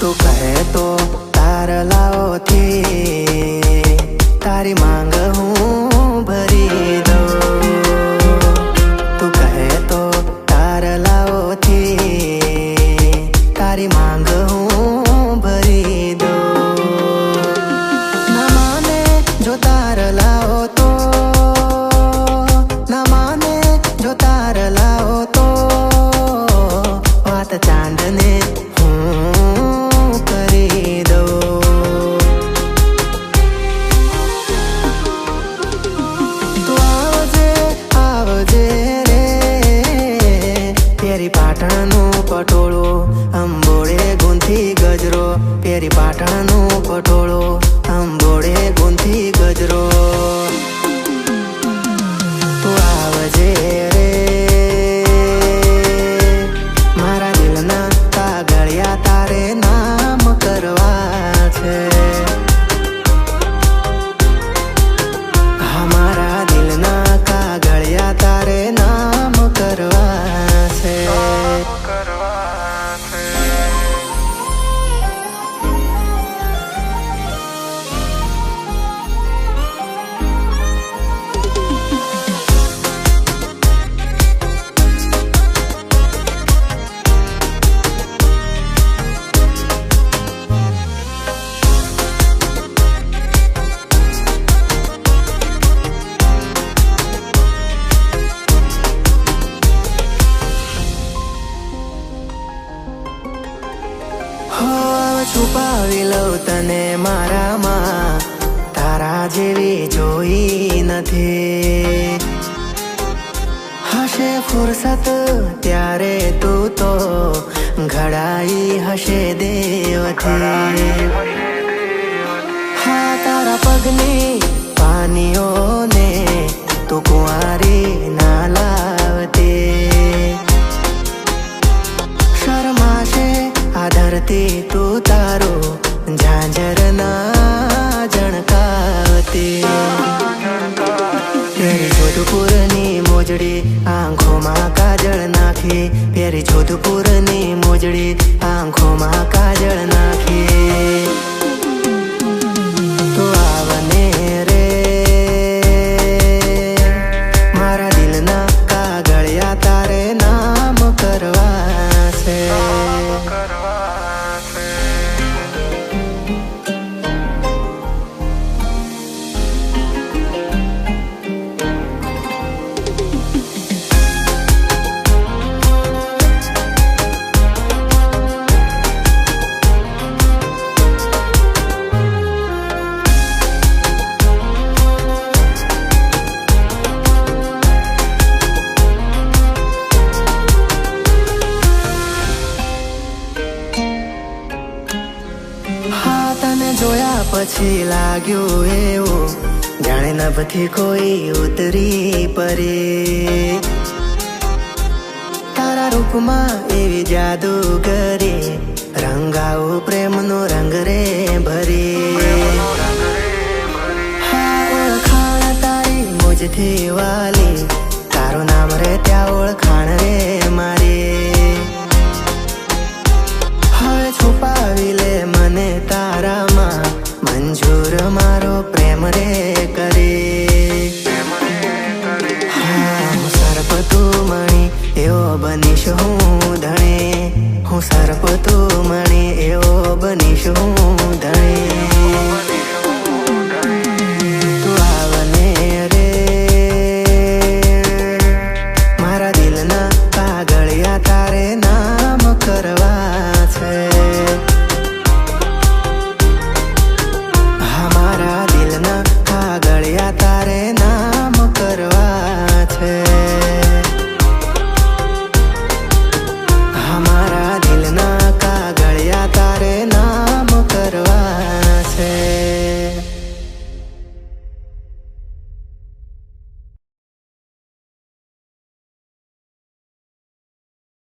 તું કહે તો તારલાઓથી તારી માંગ પાટણનું પટોળો અંબોળે ગુંથી છુપાવી લઉં તને મારામાં. તારા જેવી જોઈ નથી. હશે ફુરસત ત્યારે તું તો ઘડાઈ હશે દેવથી. હા તારા પગની તું તારો ઝાંઝર ના જણકાવતી. પેરી જોધપુરની મોજડી આંખોમાં કાજળ નાખી. પેરી જોધપુરની મોજડી આંખોમાં કાજળ નાખી. પછી લાગ્યું એવું. જાણે નભથી કોઈ ઉતરી પરે તારા રૂપમાં એવી જાદુ કરે. રંગાવું પ્રેમનો રંગ રે ભરી. તારી મુજથી વાલી. બનીશ હું ધણે હું સર્પ તું મણે એવો બનીશ હું ધણે.